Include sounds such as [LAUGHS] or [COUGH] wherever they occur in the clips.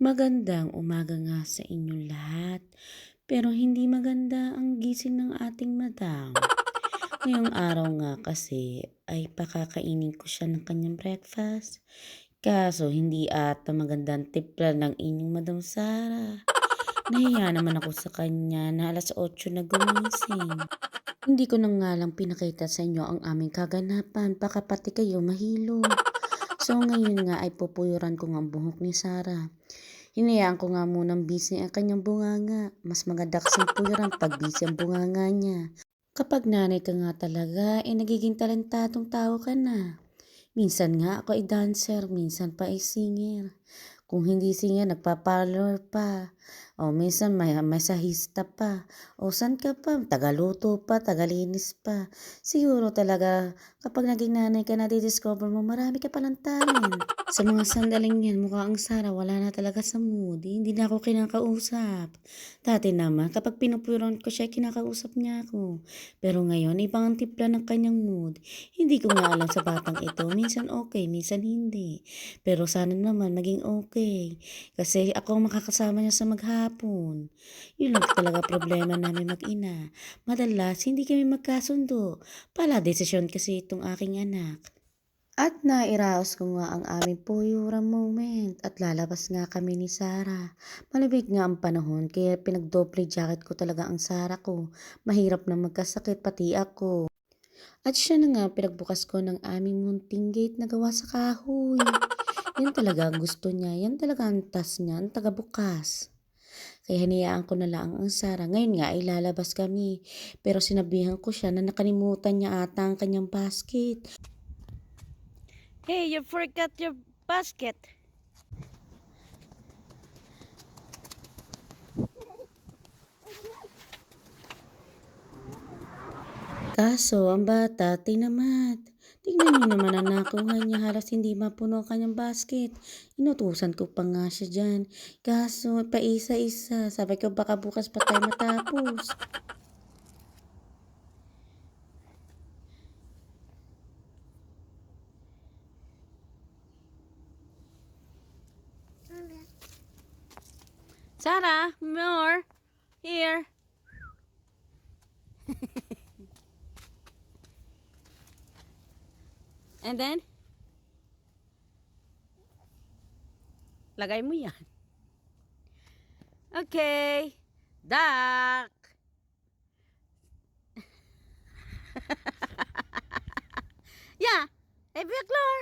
Magandang umaga nga sa inyong lahat. Pero hindi maganda ang gising ng ating madam. Ngayong araw nga kasi ay pakakainin ko siya ng kanyang breakfast. Kaso hindi ata magandang timpla ng inyong Madam Sara. Nahiya naman ako sa kanya na alas 8 na gumising. Hindi ko na nga lang pinakita sa inyo ang aming kaganapan, baka pati kayo mahilo. So ngayon nga ay pupuyuran ko ang buhok ni Sarah. Hinayaan ko nga munang busy ang kanyang bunganga. Mas maganda kasing puyuran pag busy ang bunganga niya. Kapag nanay ka nga talaga, eh nagiging talentadong tao ka na. Minsan nga ako ay dancer, minsan pa ay singer. Kung hindi singer, nagpa-parlor pa. O minsan may masahista pa. O san ka pa? Tagaluto pa, tagalinis pa. Siguro talaga kapag naging nanay ka na, discover mo marami ka palang talent. Sa mga sandaling yan, mukha ang Sara, wala na talaga sa mood. Eh, Hindi na ako kinakausap. Dati naman, kapag pinupuron ko siya, kinakausap niya ako. Pero ngayon, ibang ang timpla ng kanyang mood. Hindi ko nga alam sa batang ito. Minsan okay, minsan hindi. Pero sana naman maging okay. Kasi ako makakasama niya sa maghapon. Yun lang talaga problema namin mag-ina. Madalas, hindi kami magkasundo. Pala, desisyon kasi itong aking anak. At nairaos ko nga ang aming puyurang moment at lalabas nga kami ni Sarah. Malamig nga ang panahon kaya pinagdoble jacket ko talaga ang Sarah ko. Mahirap na magkasakit pati ako. At siya na nga pinagbukas ko ng aming munting gate na gawa sa kahoy. Yan talaga ang gusto niya. Yan talaga ang tas niya, ang tagabukas. Kaya hinayaan ko na lang ang Sarah. Ngayon nga ay lalabas kami. Pero sinabihan ko siya na nakalimutan niya ata ang kanyang basket. Hey, you forgot your basket. Kaso, ang bata, tinamad. Tingnan niyo naman ang nakuha niya, halos hindi mapuno ang kanyang basket. Inutusan ko pa nga siya dyan. Kaso, pa isa-isa. Sabi ko, baka bukas pa tayo matapos. Sarah, more. Here. And then? Lagay mo yan. Okay. Duck. [LAUGHS] yeah. Hey, Victor.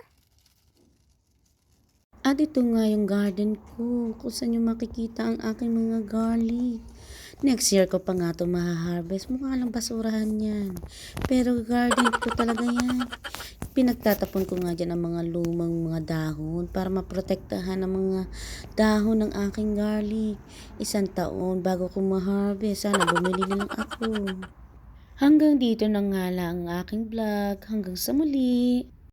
At ito nga yung garden ko, kung saan yung makikita ang aking mga garlic. Next year ko pa nga ito maha-harvest. Mukha lang basurahan yan. Pero garden ko talaga yan. Pinagtatapon ko nga dyan ang mga lumang mga dahon para maprotektahan ang mga dahon ng aking garlic. Isang taon bago ko ma-harvest. Sana bumili na lang ako. Hanggang dito na nga lang ang aking vlog. Hanggang sa muli.